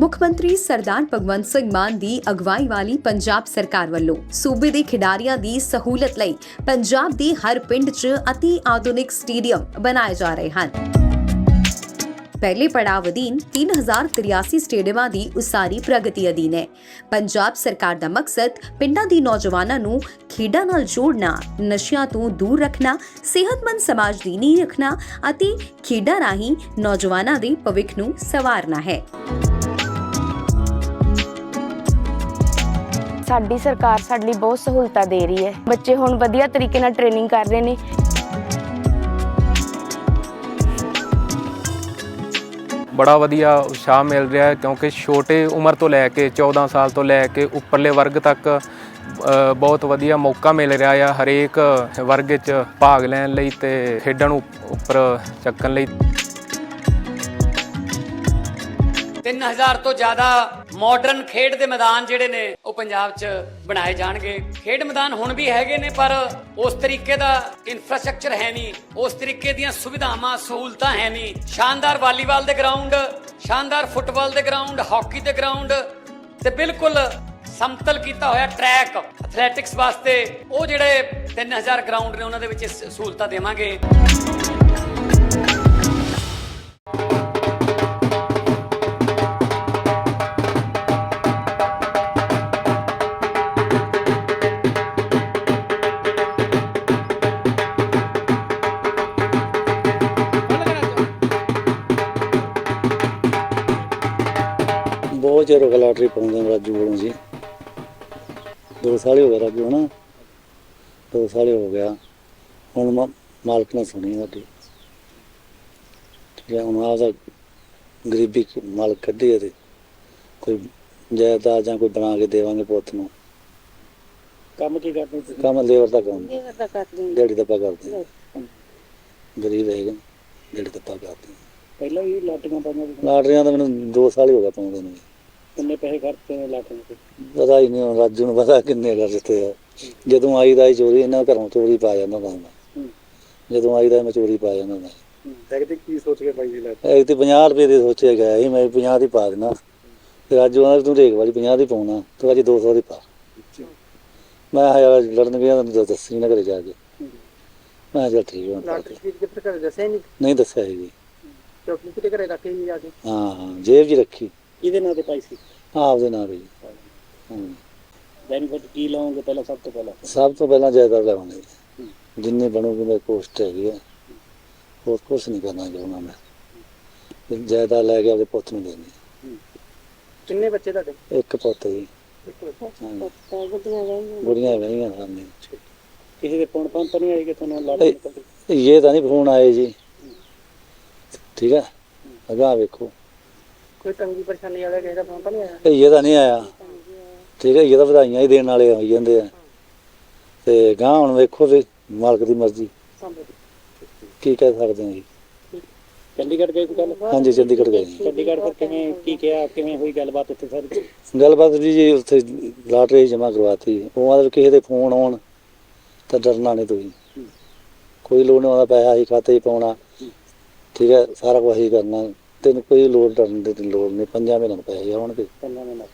ਮੁੱਖ ਮੰਤਰੀ ਸਰਦਾਰ ਭਗਵੰਤ ਸਿੰਘ ਮਾਨ ਦੀ ਅਗਵਾਈ ਵਾਲੀ ਪੰਜਾਬ ਸਰਕਾਰ ਵੱਲੋਂ ਸੂਬੇ ਦੇ ਖਿਡਾਰੀਆਂ ਦੀ ਸਹੂਲਤ ਲਈ ਪੰਜਾਬ ਦੇ ਹਰ ਪਿੰਡ 'ਚ ਅਤੀ ਆਧੁਨਿਕ ਸਟੇਡੀਅਮ ਬਣਾਏ ਜਾ ਰਹੇ ਹਨ। ਪਹਿਲੇ ਪੜਾਅ ਅਧੀਨ 3083 ਸਟੇਡੀਅਮਾਂ ਦੀ ਉਸਾਰੀ ਪ੍ਰਗਤੀ ਅਧੀਨ ਹੈ। ਪੰਜਾਬ ਸਰਕਾਰ ਦਾ ਮਕਸਦ ਪਿੰਡਾਂ ਦੀ ਨੌਜਵਾਨਾਂ ਨੂੰ ਖੇਡਾਂ ਨਾਲ ਜੋੜਨਾ, ਨਸ਼ਿਆਂ ਤੋਂ ਦੂਰ ਰੱਖਣਾ, ਸਿਹਤਮੰਦ ਸਮਾਜ ਦੀ ਨੀਂਹ ਰੱਖਣਾ ਅਤੇ ਖੇਡਾਂ ਰਾਹੀਂ ਨੌਜਵਾਨਾਂ ਦੇ ਭਵਿੱਖ ਨੂੰ ਸਵਾਰਨਾ ਹੈ। ਸਾਡੀ ਸਰਕਾਰ ਸਾਡੇ ਲਈ ਬਹੁਤ ਸਹੂਲਤਾਂ ਦੇ ਰਹੀ ਹੈ। ਬੱਚੇ ਹੁਣ ਵਧੀਆ ਤਰੀਕੇ ਨਾਲ ਟ੍ਰੇਨਿੰਗ ਕਰ ਰਹੇ ਨੇ। ਬੜਾ ਵਧੀਆ ਉਤਸ਼ਾਹ ਮਿਲ ਰਿਹਾ ਹੈ ਕਿਉਂਕਿ ਛੋਟੇ ਉਮਰ ਤੋਂ ਲੈ ਕੇ 14 ਸਾਲ ਤੋਂ ਲੈ ਕੇ ਉੱਪਰਲੇ ਵਰਗ ਤੱਕ ਬਹੁਤ ਵਧੀਆ ਮੌਕਾ ਮਿਲ ਰਿਹਾ ਆ ਹਰੇਕ ਵਰਗ ਵਿੱਚ ਭਾਗ ਲੈਣ ਲਈ ਤੇ ਖੇਡਣ ਉਪ- ਉੱਪਰ ਚੱਕਣ ਲਈ। 3000 ਤੋਂ ਜ਼ਿਆਦਾ ਮਾਡਰਨ ਖੇਡ ਦੇ ਮੈਦਾਨ ਜਿਹੜੇ ਨੇ, ਉਹ ਪੰਜਾਬ 'ਚ ਬਣਾਏ ਜਾਣਗੇ। ਖੇਡ ਮੈਦਾਨ ਹੁਣ ਵੀ ਹੈਗੇ ਨੇ, ਪਰ ਉਸ ਤਰੀਕੇ ਦਾ ਇਨਫਰਾਸਟ੍ਰਕਚਰ ਹੈ ਨਹੀਂ। ਉਸ ਤਰੀਕੇ ਦੀਆਂ ਸੁਵਿਧਾਵਾਂ, ਸਹੂਲਤਾਂ ਹੈ ਨਹੀਂ। ਸ਼ਾਨਦਾਰ ਵਾਲੀਬਾਲ ਦੇ ਗਰਾਊਂਡ ਸ਼ਾਨਦਾਰ ਫੁੱਟਬਾਲ ਦੇ ਗਰਾਊਂਡ ਹਾਕੀ ਦੇ ਗਰਾਊਂਡ ਤੇ ਬਿਲਕੁਲ ਸਮਤਲ ਕੀਤਾ ਹੋਇਆ ਟਰੈਕ ਐਥਲੈਟਿਕਸ ਵਾਸਤੇ। ਉਹ ਜਿਹੜੇ 3000 ਗਰਾਊਂਡ ਨੇ, ਉਹਨਾਂ ਦੇ ਵਿੱਚ ਸਹੂਲਤਾਂ ਦੇਵਾਂਗੇ। ਬਹੁਤ ਚਿਰ ਹੋ ਗਿਆ ਲਾਟਰੀ ਪਾਉਂਦੇ ਨੂੰ ਰਾਜੂ ਕੋਲੋਂ ਜੀ। ਦੋ ਸਾਲ ਹੀ ਹੋ ਗਏ ਰਾਜੂ ਹਨਾ? ਦੋ ਸਾਲ ਹੀ ਹੋ ਗਿਆ। ਹੁਣ ਮਾ- ਮਾਲਕ ਨੇ ਸੁਣੀ ਸਾਡੀ। ਠੀਕ ਹੈ ਹੁਣ ਆਪਦਾ ਗਰੀਬੀ ਕ- ਮਾਲਕ ਕੱਢੀ ਇਹਦੇ ਕੋਈ ਜਾਇਦਾਦ ਜਾਂ ਕੋਈ ਬਣਾ ਕੇ ਦੇਵਾਂਗੇ ਪੁੱਤ ਨੂੰ। ਕੰਮ ਕੀ ਕਰਦੇ ਤੁਸੀਂ? ਕੰਮ ਲੇਬਰ ਦਾ ਕੰਮ। ਇਹ ਤਾਂ ਕਰਦੇ ਦਿਹਾੜੀ ਦੱਪਾ ਕਰਦੇ ਹਾਂ। ਗਰੀਬ ਹੈਗੇ ਦਿਹਾੜੀ ਦੱਪਾ ਕਰਦੇ ਹਾਂ। ਪਹਿਲਾਂ ਵੀ ਲਾਟੀਆਂ ਪਾਈਆਂ। ਲਾਟਰੀਆਂ ਤਾਂ ਮੈਨੂੰ 2 ਸਾਲ ਹੀ ਹੋ ਗਏ ਪਾਉਂਦੇ ਨੂੰ। ਕਿੰਨੇ ਪੈਸੇ ਖਰਚੇ ਨੇ ਲਾਟਰੀਆਂ ਤੇ ਪਤਾ ਹੀ ਨਹੀਂ ਹੁਣ ਰਾਜੂ ਨੂੰ ਪਤਾ ਕਿੰਨੇ ਕਰ ਦਿੱਤੇ ਆ। ਜਦੋਂ ਆਈਦਾ ਹੀ ਚੋਰੀ ਇਹਨਾਂ ਘਰੋਂ ਚੋਰੀ ਪਾ ਜਾਂਦਾ ਹੁੰਦਾ ਮੈਂ। ਜਦੋਂ ਆਈਦਾ ਮੈਂ ਚੋਰੀ ਪਾ ਜਾਂਦਾ ਹੁੰਦਾ। ਦੇਖਦੇ ਕੀ ਸੋਚ ਕੇ ਪਾਈ ਸੀ ਲਾਟਰੀ ਇੱਕ ਤੇ 50 ਰੁਪਏ ਦੇ ਸੋਚਿਆ ਗਿਆ ਸੀ ਮੈਂ 50 ਦੀ ਪਾ ਦੇਣਾ। ਤੇ ਰਾਜੂ ਆਂਦਾ ਤੂੰ ਰੇਕ ਵਾਲੀ 50 ਦੀ ਪਾਉਣਾ ਤੂੰ ਅੱਜ 200 ਦੀ ਪਾ। ਮੈਂ ਕਿਹਾ ਯਾਰ ਲੜਨ ਗਿਆ ਤਾਂ ਦੱਸੀ ਨਾ ਘਰੇ ਜਾ ਕੇ। ਮੈਂ ਕਿਹਾ ਚੱਲ ਠੀਕ ਹੈ ਕਿੱਥੇ ਕਰ ਦੱਸਿਆ ਨਹੀਂ। ਨਹੀਂ ਦੱਸਿਆ ਸੀ। ਜੀ ਚੌਕੀ ਕਿਤੇ ਘਰੇ ਰੱਖੀ ਨਹੀਂ ਜਾ ਕੇ। ਹਾਂ ਹਾਂ ਜੇਬ 'ਚ ਰੱਖੀ। ਇਹਦੇ ਨਾਂ ਤੇ ਪਾਈ ਸੀ? ਆਪਦੇ ਨਾਲ ਹੀ। ਹਾਂ ਬੈਨੀਫਿਟ ਕੀ ਲਓਗੇ ਪਹਿਲਾਂ ਸਭ ਤੋਂ ਪਹਿਲਾਂ? ਸਭ ਤੋਂ ਪਹਿਲਾਂ ਜਾਇਦਾਦ ਲੈਵਾਂਗੇ ਜਿੰਨੀ ਬਣੂਗੀ ਮੇਰੇ ਪੋਸਟ ਹੈਗੀ ਹੈ ਹੋਰ ਕੁਛ ਨਹੀਂ ਕਰਨਾ ਚਾਹੁੰਦਾ ਮੈਂ। ਤੇ ਜਾਇਦਾਦ ਲੈ ਕੇ ਆਪਣੇ ਪੁੱਤ ਨੂੰ ਦੇਣੀ ਕਿੰਨੇ ਬੱਚੇ ਤੁਹਾਡੇ? ਇੱਕ ਪੁੱਤ ਜੀ। ਹਾਂ ਬੁੜੀਆਂ ਵਹੀਆਂ ਸਾਹਮਣੇ ਕਿਸੇ ਦੇ ਫੋਨ ਪੰਪ ਨਹੀਂ ਆਏਗੇ ਤੁਹਾਨੂੰ ਨਿਕਲਦੀ? ਇਹ ਤਾਂ ਨਹੀਂ ਫੋਨ ਆਏ ਜੀ। ਠੀਕ ਹੈ। ਅਗਾ ਵੇਖੋ। ਕੋਈ ਤੰਗੀ ਪਰੇਸ਼ਾਨੀ ਵਾਲਾ ਕਿਸੇ ਦਾ ਫੋਨ ਤਾਂ ਨਹੀਂ ਆਇਆ? ਇਹ ਤਾਂ ਨਹੀਂ ਆਇਆ। ਠੀਕ ਹੈ ਇਹ ਤਾਂ ਵਧਾਈਆਂ ਹੀ ਦੇਣ ਵਾਲੇ ਹੋਈ ਜਾਂਦੇ ਆ। ਤੇ ਗਾਂ ਹੁਣ ਵੇਖੋ ਵੀ ਮਾਲਕ ਦੀ ਮਰਜ਼ੀ। ਕੀ ਕਹਿ ਸਕਦੇ ਹਾਂ ਜੀ? ਚੰਡੀਗੜ੍ਹ ਗਏ ਸੀ ਕੱਲ ਹਾਂਜੀ ਚੰਡੀਗੜ੍ਹ ਗਏ ਜੀ। ਚੰਡੀਗੜ੍ਹ ਫਿਰ ਕਿਵੇਂ ਕੀ ਕਿਹਾ ਕਿਵੇਂ ਹੋਈ ਗੱਲਬਾਤ ਉੱਥੇ ਸਾਰੀ? ਗੱਲਬਾਤ ਵੀ ਜੀ ਉੱਥੇ ਲਾਟਰੀ ਜਮ੍ਹਾਂ ਕਰਵਾਤੀ। ਉਹ ਮਤਲਬ ਕਿਸੇ ਦੇ ਫੋਨ ਆਉਣ ਤਾਂ ਡਰਨਾ ਨਹੀਂ ਤੁਸੀਂ। ਕੋਈ ਲੋੜ ਨਹੀਂ ਉਹਦਾ ਪੈਸਾ ਹੀ ਖਾਤੇ 'ਚ ਪਾਉਣਾ। ਠੀਕ ਹੈ ਸਾਰਾ ਕੁਝ ਹੀ ਕਰਨਾ। ਤੈਨੂੰ ਕੋਈ ਲੋੜ ਡਰਨ ਦੀ ਲੋੜ ਨਹੀਂ ਪੰਜਾਂ ਮਹੀਨਿਆਂ ਨੂੰ ਪੈਸੇ ਆਉਣਗੇ। ਪੰਨਾ ਨੇ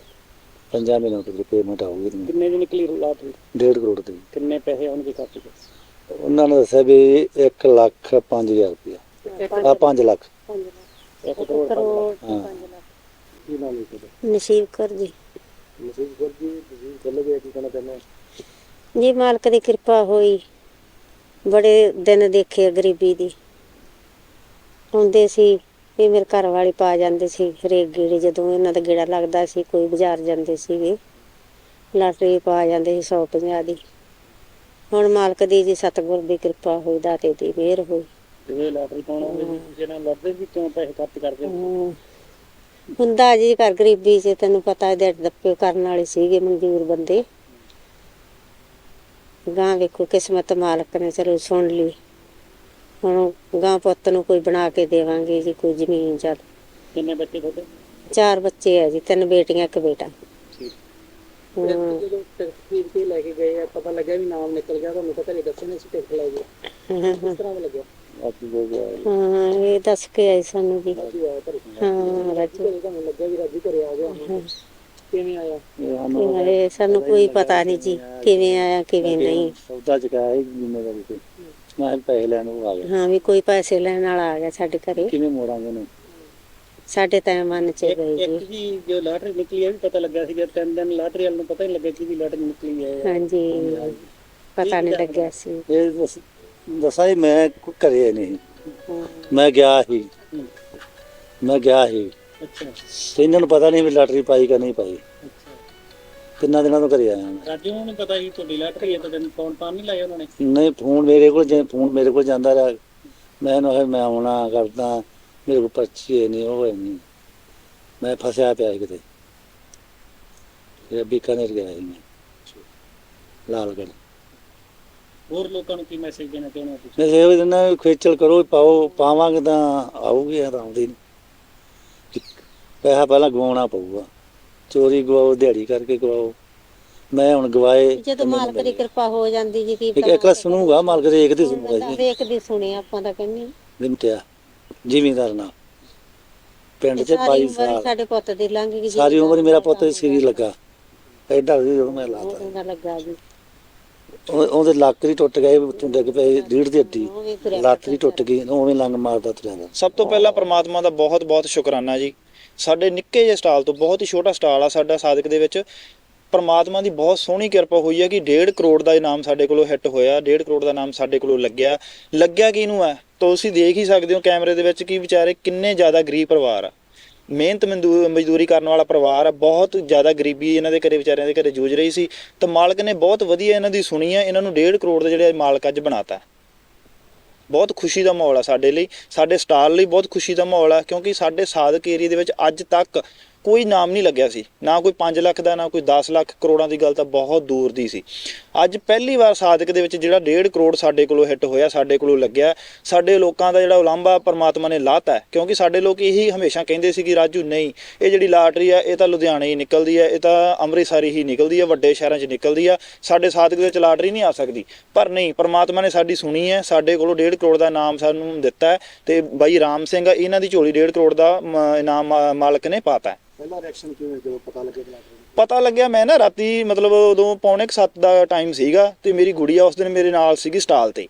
ਪੰਜਾਂ ਮਹੀਨਿਆਂ ਤੋਂ ਪੇਮੈਂਟ ਆਊਗੀ ਕਿੰਨੇ ਦੀ ਨਿਕਲੀ ਲਾਟਰੀ ਡੇਢ ਕਰੋੜ ਦੀ। ਕਿੰਨੇ ਪੈਸੇ ਆਉਣਗੇ ਖਾਤੇ 'ਚ? ਉਹਨਾਂ ਨੇ ਦੱਸਿਆ ਵੀ 1 ਲੱਖ 5000 ਰੁਪਇਆ। ਆ 5 ਲੱਖ। ਇੱਕ ਕਰੋੜ ਪੰਜ ਲੱਖ। ਹਾਂ। ਕੀ ਨਾਮ ਹੈ ਤੁਹਾਡਾ? ਨਸੀਬ ਕਰ ਜੀ। ਮਸੀਹ ਗੁਰ ਜੀ ਤੁਸੀਂ ਚੱਲੋਗੇ ਕੀ ਕਹਿਣਾ ਚਾਹੁੰਦੇ ਹੋ? ਜੀ ਮਾਲਕ ਦੀ ਕਿਰਪਾ ਹੋਈ। ਬੜੇ ਦਿਨ ਦੇਖੇ ਗਰੀਬੀ ਦੀ। ਹੁੰਦੇ ਸੀ ਵੀ ਮੇਰੇ ਘਰ ਵਾਲੇ ਪਾ ਜਾਂਦੇ ਸੀ ਹਰੇਕ ਗੇੜੇ ਜਦੋਂ ਇਹਨਾਂ ਦਾ ਗੇੜਾ ਲੱਗਦਾ ਸੀ ਕੋਈ ਬਾਜ਼ਾਰ ਜਾਂਦੇ ਸੀਗੇ। ਲਾਟਰੀ ਪਾ ਜਾਂਦੇ ਸੀ 150 ਦੀ। ਹੁਣ ਮਾਲਕ ਦੀ ਜੀ ਸਤਿਗੁਰ ਦੀ ਕਿਰਪਾ ਹੋਈ ਦਾਤੇ ਦੀ ਮਿਹਰ ਹੋਈ। ਜਿਵੇਂ ਲਾਟਰੀ ਪਾਉਣਾ ਹੋਵੇ ਜਿਹਨਾਂ ਲੜਦੇ ਵੀ ਕਿਉਂ ਪੈਸੇ ਖਰਚ ਕਰਦੇ ਹੋ? ਹਮ, ਹੁੰਦਾ ਜੀ ਘਰ ਗਰੀਬੀ 'ਚ ਤੈਨੂੰ ਪਤਾ ਦੇ ਦੱਪੇ ਕਰਨ ਵਾਲੇ ਸੀਗੇ ਮਨਜ਼ੂਰ ਬੰਦੇ। ਗਾਂ ਵੇਖੋ ਕਿਸਮਤ ਮਾਲਕ ਨੇ ਚਲੋ ਸੁਣ ਲਈ। ਹੁਣ ਗਾਂ ਪੁੱਤ ਨੂੰ ਕੋਈ ਬਣਾ ਕੇ ਦੇਵਾਂਗੇ ਜੀ ਕੋਈ ਜ਼ਮੀਨ ਚੱਲ ਕਿੰਨੇ ਬੱਚੇ ਤੁਹਾਡੇ? ਚਾਰ ਬੱਚੇ ਆ ਜੀ ਤਿੰਨ ਬੇਟੀਆਂ ਇੱਕ ਬੇਟਾ। ਠੀਕ। ਹਮ, ਜਦੋਂ ਤਸਵੀਰ ਤੇ ਲੈ ਕੇ ਗਏ ਆ ਪਤਾ ਲੱਗਿਆ ਵੀ ਨਾਮ ਨਿਕਲ ਗਿਆ ਤੁਹਾਨੂੰ ਤਾਂ ਘਰੇ ਦੱਸਣੇ ਸੀ ਟਿਕਟ ਲੈ ਗਏ ਕਿਸ ਤਰ੍ਹਾਂ ਦਾ ਲੱਗਿਆ? ਰਾਜੂ ਲੋਕ ਆਏ। ਹਾਂ ਇਹ ਦੱਸ ਕੇ ਆਏ ਸਾਨੂੰ ਜੀ। ਰਾਜੂ ਆਇਆ ਘਰੇ। ਹਾਂ ਰਾਜੂ। ਘਰੇ ਤੁਹਾਨੂੰ ਲੱਗਿਆ ਵੀ ਰਾਜੂ ਘਰੇ ਆ ਗਿਆ ਕਿਵੇਂ ਆਇਆ? ਇਹ ਸਾਨੂੰ ਇਹ ਸਾਨੂੰ ਕੋਈ ਪਤਾ ਨਹੀਂ ਜੀ ਕਿਵੇਂ ਆਇਆ ਕਿਵੇਂ ਨਹੀਂ। ਸੌਦਾ ਚੁਕਾਇਆ ਸੀ ਜ਼ਿੰਮੇਵਾਰੀ ਤੇ। ਮੈਂ ਪੈਸੇ ਲੈਣ ਉਹ ਆ ਗਿਆ। ਹਾਂ ਵੀ ਕੋਈ ਪੈਸੇ ਲੈਣ ਵਾਲਾ ਆ ਗਿਆ ਸਾਡੇ ਘਰੇ। ਕਿਵੇਂ ਮੋੜਾਂਗੇ ਉਹਨੂੰ? ਸਾਡੇ ਤਾਂ ਮਨ ਚ ਗਈ ਇੱਕ ਜੀ। ਜੀ ਜੋ ਲਾਟਰੀ ਨਿਕਲੀ ਹੈ ਵੀ ਪਤਾ ਲੱਗਾ ਸੀਗਾ ਤਿੰਨ ਦਿਨ ਲਾਟਰੀ ਵਾਲ ਨੂੰ ਪਤਾ ਹੀ ਨਹੀਂ ਲੱਗਿਆ ਕਿ ਵੀ ਲਾਟਰੀ ਨਿਕਲੀ ਹੈ ਹਾਂਜੀ ਪਤਾ ਨਹੀਂ ਲੱਗਿਆ ਸੀ। ਇਹ ਦੱਸ- ਦੱਸਾਂ ਜੀ ਮੈਂ ਕੋ- ਘਰੇ ਨਹੀਂ। ਮੈਂ ਗਿਆ ਸੀ। ਮੈਂ ਗਿਆ ਸੀ। ਅੱਛਾ। ਤੇ ਇਹਨਾਂ ਨੂੰ ਪਤਾ ਨਹੀਂ ਵੀ ਲਾਟਰੀ ਪਾਈ ਕਿ ਨਹੀਂ ਪਾਈ। ਤਿੰਨਾਂ ਦਿਨਾਂ ਤੋਂ ਘਰੇ ਆਇਆ ਮੈਂ। ਰਾਜੂ ਨੂੰ ਨੀ ਪਤਾ ਸੀ ਤੁਹਾਡੀ ਲਾਟਰੀ ਹੈ ਤਾਂ ਤੈਨੂੰ ਫੋਨ ਤਾਂ ਨਹੀਂ ਲਾਇਆ ਉਹਨਾਂ ਨੇ? ਨਹੀਂ ਫੋਨ ਮੇਰੇ ਕੋਲ ਜੇ ਫੋਨ ਮੇਰੇ ਕੋਲ ਜਾਂਦਾ ਰਿਹਾ। ਮੈਂ ਉਹਨੂੰ ਆਖਿਆ ਮੈਂ ਆਉਣਾ ਕਰਦਾ। ਮੇਰੇ ਕੋਲ ਪਰਚੀ ਹੈ ਨਹੀਂ ਉਹ ਹੈ ਨਹੀਂ। ਮੈਂ ਫਸਿਆ ਪਿਆ ਸੀ ਕਿਤੇ। ਇਹ ਬੀਕਾਨੇਰ ਗਿਆ ਸੀ ਮੈਂ। ਲਾਲਗੜ੍ਹ। ਹੋਰ ਲੋਕਾਂ ਨੂੰ ਕੀ ਮੈਸੇਜ ਦੇਣਾ ਚਾਹੁੰਦੇ ਹੋ ਤੁਸੀਂ? ਮੈਂ ਸੇਵ ਦਿਨਾ ਖੇਚਲ ਕਰੋ ਪਾਓ ਪਾਵਾਂਗੇ ਤਾਂ ਆਊਗੀ ਆ ਤਾਂ ਆਉਂਦੀ ਨਹੀਂ। ਪੈਸਾ ਪਹਿਲਾਂ ਗਵਾਉਣਾ ਪਊਗਾ। ਚੋਰੀ ਗਵਾਓ ਦਿਹਾੜੀ ਕਰਕੇ ਗਵਾਓ। ਮੈਂ ਹੁਣ ਗਵਾਏ ਜਦੋਂ ਮਾਲਕ ਦੀ ਕਿਰਪਾ ਹੋ ਜਾਂਦੀ ਜੀ ਕੀ ਇੱਕ ਇੱਕ ਸੁਣੂਗਾ ਮਾਲਕ ਦੇ ਇੱਕ ਦੀ ਸੁਣੂਗਾ ਜੀ। ਵੇਖਦੀ ਸੁਣੇ ਆਪਾਂ ਤਾਂ ਕਹਿੰਦੇ ਲਿਮਟਿਆ ਜ਼ਿਮੀਂਦਾਰ ਨਾਲ। ਪਿੰਡ 'ਚ ਸਾਰੀ 22 ਉਮਰ ਸਾਲ। ਸਾਡੇ ਪੁੱਤ ਦੀ ਲੰਘ ਗਈ ਜੀ ਸਾਰੀ ਉਮਰ ਮੇਰਾ ਪੁੱਤ ਸਿਰੀ ਲੱਗਾ। ਐਡਾ ਵੀ ਜਦੋਂ ਮੈਂ ਲਾਤਾ। ਉਹਦਾ ਲੱਗਾ ਜੀ। ਉਹ- ਉਹਦੇ ਲੱਕ ਹੀ ਟੁੱਟ ਗਏ ਉੱਤੋਂ ਡਿੱਗ ਪਏ ਰੀੜ ਦੀ ਹੱਡੀ ਉਹ ਵੀ ਤੁਰਿਆ ਲੱਤ ਹੀ ਟੁੱਟ ਗਈ ਉਵੇਂ ਲੰਗ ਮਾਰਦਾ ਤੁਰਿਆ ਜਾਂਦਾ ਸਭ ਤੋਂ ਪਹਿਲਾਂ ਪ੍ਰਮਾਤਮਾ ਦਾ ਬਹੁਤ ਬਹੁਤ ਸ਼ੁਕਰਾਨਾ ਜੀ। ਸਾਡੇ ਨਿੱਕੇ ਜਿਹੇ ਸਟਾਲ ਤੋਂ ਬਹੁਤ ਹੀ ਛੋਟਾ ਸਟਾਲ ਆ ਸਾਡਾ ਸਾਦਕ ਦੇ ਵਿੱਚ। ਪ੍ਰਮਾਤਮਾ ਦੀ ਬਹੁਤ ਸੋਹਣੀ ਕਿਰਪਾ ਹੋਈ ਹੈ ਕਿ 1.5 ਕਰੋੜ ਦਾ ਇਨਾਮ ਸਾਡੇ ਕੋਲੋਂ ਹਿੱਟ ਹੋਇਆ 1.5 ਕਰੋੜ ਦਾ ਨਾਮ ਸਾਡੇ ਕੋਲੋਂ ਲੱਗਿਆ। ਲੱਗਿਆ ਕਿਹਨੂੰ ਹੈ ਤੁਸੀਂ ਦੇਖ ਹੀ ਸਕਦੇ ਹੋ ਕੈਮਰੇ ਦੇ ਵਿੱਚ ਕਿ ਵਿਚਾਰੇ ਕਿੰਨੇ ਜ਼ਿਆਦਾ ਗਰੀਬ ਪਰਿਵਾਰ ਆ। ਮਿਹਨਤ ਮਜ਼ਦੂ- ਮਜ਼ਦੂਰੀ ਕਰਨ ਵਾਲਾ ਪਰਿਵਾਰ ਆ, ਬਹੁਤ ਜ਼ਿਆਦਾ ਗਰੀਬੀ ਇਹਨਾਂ ਦੇ ਘਰੇ, ਵਿਚਾਰਿਆਂ ਦੇ ਘਰੇ ਜੂਝ ਰਹੀ ਸੀ। ਤਾਂ ਮਾਲਕ ਨੇ ਬਹੁਤ ਵਧੀਆ ਇਹਨਾਂ ਦੀ ਸੁਣੀ ਹੈ ਇਹਨਾਂ ਨੂੰ 1.5 ਕਰੋੜ ਦਾ ਜਿਹੜਾ ਮਾਲਕ ਅੱਜ ਬਣਾਤਾ। ਬਹੁਤ ਖੁਸ਼ੀ ਦਾ ਮਾਹੌਲ ਆ ਸਾਡੇ ਲਈ। ਸਾਡੇ ਸਟਾਲ ਲਈ ਬਹੁਤ ਖੁਸ਼ੀ ਦਾ ਮਾਹੌਲ ਆ, ਕਿਉਂਕਿ ਸਾਡੇ ਸਾਧਕ ਏਰੀਆ ਦੇ ਵਿੱਚ ਅੱਜ ਤੱਕ ਕੋਈ ਨਾਮ ਨਹੀਂ ਲੱਗਿਆ ਸੀ। ਨਾ ਕੋਈ 5 ਲੱਖ ਦਾ, ਨਾ ਕੋਈ 10 ਲੱਖ ਕਰੋੜਾਂ ਦੀ ਗੱਲ ਤਾਂ ਬਹੁਤ ਦੂਰ ਦੀ ਸੀ। ਅੱਜ ਪਹਿਲੀ ਵਾਰ ਸਾਧਕ ਦੇ ਵਿੱਚ ਜਿਹੜਾ 1.5 ਕਰੋੜ ਸਾਡੇ ਕੋਲੋਂ ਹਿੱਟ ਹੋਇਆ, ਸਾਡੇ ਕੋਲੋਂ ਲੱਗਿਆ, ਸਾਡੇ ਲੋਕਾਂ ਦਾ ਜਿਹੜਾ ਉਲਾਂਭਾ ਪਰਮਾਤਮਾ ਨੇ ਲਾਤਾ ਹੈ, ਕਿਉਂਕਿ ਸਾਡੇ ਲੋਕ ਇਹੀ ਹਮੇਸ਼ਾ ਕਹਿੰਦੇ ਸੀ ਕਿ, ਰਾਜੂ, ਨਹੀਂ, ਇਹ ਜਿਹੜੀ ਲਾਟਰੀ ਆ ਇਹ ਤਾਂ ਲੁਧਿਆਣੇ ਹੀ ਨਿਕਲਦੀ ਹੈ, ਇਹ ਤਾਂ ਅੰਮ੍ਰਿਤਸਰ ਹੀ ਨਿਕਲਦੀ ਹੈ, ਵੱਡੇ ਸ਼ਹਿਰਾਂ 'ਚ ਨਿਕਲਦੀ ਆ, ਸਾਡੇ ਸਾਧਕ ਦੇ ਵਿੱਚ ਲਾਟਰੀ ਨਹੀਂ ਆ ਸਕਦੀ। ਪਰ ਨਹੀਂ, ਪਰਮਾਤਮਾ ਨੇ ਸਾਡੀ ਸੁਣੀ ਹੈ, ਸਾਡੇ ਕੋਲੋਂ 1.5 ਕਰੋੜ ਦਾ ਇਨਾਮ ਸਾਨੂੰ ਦਿੱਤਾ ਹੈ ਤੇ ਬਾਈ ਰਾਮ ਸਿੰਘ ਇਹਨਾਂ ਦੀ ਝੋਲੀ 1.5 ਕਰੋੜ ਦਾ ਇਨਾਮ ਮਾਲਕ ਨੇ ਪਾਤਾ ਪਹਿਲਾ ਰਿਐਕਸ਼ਨ ਕਿਵੇਂ ਜਦੋਂ ਪਤਾ ਲੱਗਿਆ ਕਿ ਪਤਾ ਲੱਗਿਆ ਮੈਂ ਨਾ ਰਾਤੀ ਮਤਲਬ ਉਦੋਂ ਪੌਣੇ 7 ਦਾ ਟਾਈਮ ਸੀਗਾ ਤੇ ਮੇਰੀ ਗੁੜੀਆ ਉਸ ਦਿਨ ਮੇਰੇ ਨਾਲ ਸੀਗੀ ਸਟਾਲ ਤੇ।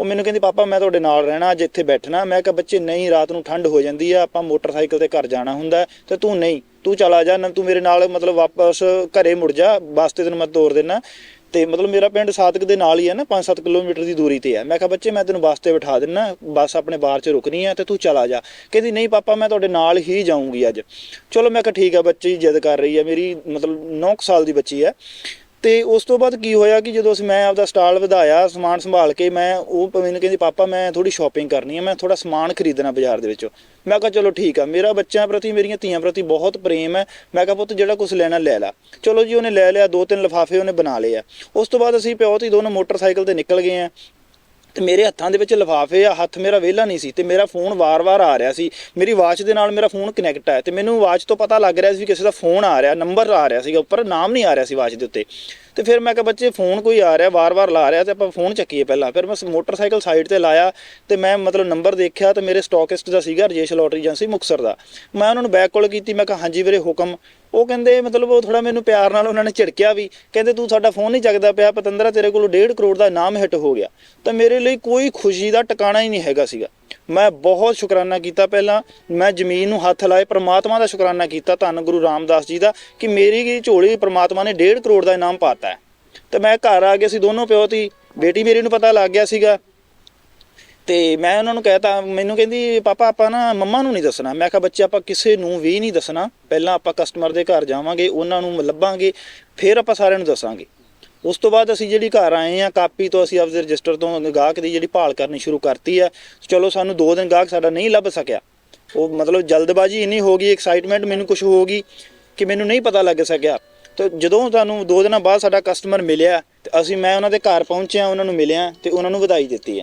ਉਹ ਮੈਨੂੰ ਕਹਿੰਦੀ, ਪਾਪਾ, ਮੈਂ ਤੁਹਾਡੇ ਨਾਲ ਰਹਿਣਾ, ਅੱਜ ਇੱਥੇ ਬੈਠਣਾ। ਮੈਂ ਕਿਹਾ, ਬੱਚੇ, ਨਹੀਂ, ਰਾਤ ਨੂੰ ਠੰਡ ਹੋ ਜਾਂਦੀ ਆ, ਆਪਾਂ ਮੋਟਰਸਾਈਕਲ ਤੇ ਘਰ ਜਾਣਾ ਹੁੰਦਾ। ਤੇ ਤੂੰ ਨਹੀਂ, ਤੂੰ ਚਲਾ ਜਾ, ਨਾ ਤੂੰ ਮੇਰੇ ਨਾਲ ਮਤਲਬ ਵਾਪਸ ਘਰੇ ਮੁੜ ਜਾ, ਬੱਸ ਤੇ ਤੈਨੂੰ ਮੈਂ ਤੋਰ ਦੇਣਾ ਤੇ ਮਤਲਬ ਮੇਰਾ ਪਿੰਡ ਸਾਤਕ ਦੇ ਨਾਲ ਹੀ ਹੈ ਨਾ 5-7 ਕਿਲੋਮੀਟਰ ਦੀ ਦੂਰੀ ਤੇ ਹੈ। ਮੈਂ ਕਿਹਾ, ਬੱਚੇ, ਮੈਂ ਤੈਨੂੰ ਬੱਸ ਤੇ ਬਿਠਾ ਦਿੰਨਾ, ਬੱਸ ਆਪਣੇ ਬਾਹਰ 'ਚ ਰੁਕਣੀ ਹੈ ਤੇ ਤੂੰ ਚਲਾ ਜਾ। ਕਹਿੰਦੀ, ਨਹੀਂ ਪਾਪਾ, ਮੈਂ ਤੁਹਾਡੇ ਨਾਲ ਹੀ ਜਾਊਂਗੀ ਅੱਜ। ਚਲੋ, ਮੈਂ ਕਿਹਾ, ਠੀਕ ਆ ਬੱਚੀ ਜਿੱਦ ਕਰ ਰਹੀ ਹੈ, ਮੇਰੀ ਮਤਲਬ 9 ਸਾਲ ਦੀ ਬੱਚੀ ਹੈ। ਤੇ ਉਸ ਤੋਂ ਬਾਅਦ ਕੀ ਹੋਇਆ ਕਿ ਜਦੋਂ ਅਸੀਂ ਮੈਂ ਆਪਦਾ ਸਟਾਲ ਵਧਾਇਆ, ਸਮਾਨ ਸੰਭਾਲ ਕੇ, ਮੈਂ ਉਹ ਮੈਨੂੰ ਕਹਿੰਦੀ, ਪਾਪਾ, ਮੈਂ ਥੋੜੀ ਸ਼ਾਪਿੰਗ ਕਰਨੀ ਹੈ ਮੈਂ ਥੋੜਾ ਸਮਾਨ ਖਰੀਦਣਾ ਬਾਜ਼ਾਰ ਦੇ ਵਿੱਚੋਂ। ਮੈਂ ਕਿਹਾ, ਚਲੋ ਠੀਕ ਆ, ਮੇਰਾ ਬੱਚਿਆਂ ਪ੍ਰਤੀ, ਮੇਰੀਆਂ ਧੀਆਂ ਪ੍ਰਤੀ ਬਹੁਤ ਪ੍ਰੇਮ ਹੈ। ਮੈਂ ਕਿਹਾ, ਪੁੱਤ, ਜਿਹੜਾ ਕੁਝ ਲੈਣਾ ਲੈ ਲੈ। ਚਲੋ ਜੀ, ਉਹਨੇ ਲੈ ਲਿਆ, ਦੋ ਤਿੰਨ ਲਿਫਾਫੇ ਉਹਨੇ ਬਣਾ ਲਏ ਆ। ਉਸ ਤੋਂ ਬਾਅਦ ਅਸੀਂ ਪਿਓ ਧੀ ਦੋਨੋਂ ਮੋਟਰਸਾਈਕਲ ਤੇ ਨਿਕਲ ਗਏ ਆ। ਤੇ ਮੇਰੇ ਹੱਥਾਂ ਦੇ ਵਿੱਚ ਲਿਫਾਫੇ ਆ, ਹੱਥ ਮੇਰਾ ਵਿਹਲਾ ਨਹੀਂ ਸੀ ਤੇ ਮੇਰਾ ਫੋਨ ਵਾਰ-ਵਾਰ ਆ ਰਿਹਾ ਸੀ। ਮੇਰੀ ਵਾਚ ਦੇ ਨਾਲ ਮੇਰਾ ਫੋਨ ਕਨੈਕਟ ਹੈ ਤੇ ਮੈਨੂੰ ਵਾਚ ਤੋਂ ਪਤਾ ਲੱਗ ਰਿਹਾ ਸੀ ਵੀ ਕਿਸੇ ਦਾ ਫੋਨ ਆ ਰਿਹਾ ਨੰਬਰ ਆ ਰਿਹਾ ਸੀਗਾ ਉੱਪਰ, ਨਾਮ ਨਹੀਂ ਆ ਰਿਹਾ ਸੀ ਵਾਚ ਦੇ ਉੱਤੇ। ਤੇ ਫਿਰ ਮੈਂ ਕਿਹਾ ਬੱਚੇ ਫੋਨ ਕੋਈ ਆ ਰਿਹਾ, ਵਾਰ-ਵਾਰ ਲਾ ਰਿਹਾ ਤੇ ਆਪਾਂ ਫੋਨ ਚੱਕੀਏ ਪਹਿਲਾਂ। ਫਿਰ ਮੈਂ ਮੋਟਰਸਾਈਕਲ ਸਾਈਡ ਤੇ ਲਾਇਆ ਤੇ ਮੈਂ ਮਤਲਬ ਨੰਬਰ ਦੇਖਿਆ ਤੇ ਮੇਰੇ ਸਟਾਕਿਸਟ ਦਾ ਸੀਗਾ ਰਜੇਸ਼ ਲੋਟਰੀ ਏਜੰਸੀ ਮੁਕਸਰ ਦਾ। ਮੈਂ ਉਹਨਾਂ ਨੂੰ ਬੈਕ ਕਾਲ ਕੀਤੀ, ਮੈਂ ਕਿਹਾ, ਹਾਂਜੀ ਵੀਰੇ, ਹੁਕਮ। ਉਹ ਕਹਿੰਦੇ, ਮਤਲਬ ਉਹ ਥੋੜਾ ਮੈਨੂੰ ਪਿਆਰ ਨਾਲ ਉਹਨਾਂ ਨੇ ਝਿੜਕਿਆ ਵੀ। ਕਹਿੰਦੇ, ਤੂੰ ਸਾਡਾ ਫੋਨ ਨਹੀਂ ਚੱਕਦਾ ਪਿਆ, ਪਤੰਦਰਾ ਤੇਰੇ ਕੋਲ 1.5 ਕਰੋੜ ਦਾ ਨਾਮ ਹਿੱਟ ਹੋ ਗਿਆ। ਤਾਂ ਮੇਰੇ ਲਈ ਕੋਈ ਖੁਸ਼ੀ ਦਾ ਟਿਕਾਣਾ ਹੀ ਨਹੀਂ ਹੈਗਾ ਸੀਗਾ। ਮੈਂ ਬਹੁਤ ਸ਼ੁਕਰਾਨਾ ਕੀਤਾ ਪਹਿਲਾਂ। ਮੈਂ ਜ਼ਮੀਨ ਨੂੰ ਹੱਥ ਲਾਏ, ਪ੍ਰਮਾਤਮਾ ਦਾ ਸ਼ੁਕਰਾਨਾ ਕੀਤਾ, ਧੰਨ ਗੁਰੂ ਰਾਮਦਾਸ ਜੀ ਦਾ, ਕਿ ਮੇਰੀ ਕੀ ਝੋਲੀ ਪ੍ਰਮਾਤਮਾ ਨੇ 1.5 ਕਰੋੜ ਦਾ ਇਨਾਮ ਪਾਤਾ ਹੈ। ਤੇ ਮੈਂ ਘਰ ਆ ਗਿਆ ਸੀ, ਦੋਨੋਂ ਪਿਓ ਤੀ ਬੇਟੀ ਮੇਰੀ ਨੂੰ ਪਤਾ ਲੱਗ ਗਿਆ ਸੀਗਾ। ਤੇ ਮੈਂ ਉਹਨਾਂ ਨੂੰ ਕਹਿਤਾ, ਮੈਨੂੰ ਕਹਿੰਦੀ, ਪਾਪਾ, ਆਪਾਂ ਨਾ ਮੰਮਾ ਨੂੰ ਨਹੀਂ ਦੱਸਣਾ। ਮੈਂ ਕਿਹਾ, ਬੱਚੇ, ਆਪਾਂ ਕਿਸੇ ਨੂੰ ਵੀ ਨਹੀਂ ਦੱਸਣਾ। ਪਹਿਲਾਂ ਆਪਾਂ ਕਸਟਮਰ ਦੇ ਘਰ ਜਾਵਾਂਗੇ, ਉਹਨਾਂ ਨੂੰ ਲੱਭਾਂਗੇ, ਫਿਰ ਆਪਾਂ ਸਾਰਿਆਂ ਨੂੰ ਦੱਸਾਂਗੇ। ਉਸ ਤੋਂ ਬਾਅਦ ਅਸੀਂ ਜਿਹੜੀ ਘਰ ਆਏ ਆ ਕਾਪੀ ਤੋਂ ਅਸੀਂ ਆਪਦੇ ਰਜਿਸਟਰ ਤੋਂ ਗਾਹਕ ਦੀ ਜਿਹੜੀ ਭਾਲ ਕਰਨੀ ਸ਼ੁਰੂ ਕਰਤੀ ਆ ਚਲੋ ਸਾਨੂੰ ਦੋ ਦਿਨ ਗਾਹਕ ਸਾਡਾ ਨਹੀਂ ਲੱਭ ਸਕਿਆ। ਉਹ ਮਤਲਬ ਜਲਦਬਾਜ਼ੀ ਇੰਨੀ ਹੋ ਗਈ ਐਕਸਾਈਟਮੈਂਟ ਮੈਨੂੰ ਕੁਝ ਹੋ ਗਈ ਕਿ ਮੈਨੂੰ ਨਹੀਂ ਪਤਾ ਲੱਗ ਸਕਿਆ। ਤੇ ਜਦੋਂ ਤੁਹਾਨੂੰ ਦੋ ਦਿਨਾਂ ਬਾਅਦ ਸਾਡਾ ਕਸਟਮਰ ਮਿਲਿਆ, ਤੇ ਅਸੀਂ, ਮੈਂ ਉਹਨਾਂ ਦੇ ਘਰ ਪਹੁੰਚਿਆ, ਉਹਨਾਂ ਨੂੰ ਮਿਲਿਆ ਤੇ ਉਹਨਾਂ ਨੂੰ ਵਧਾਈ ਦਿੱਤੀ ਹੈ।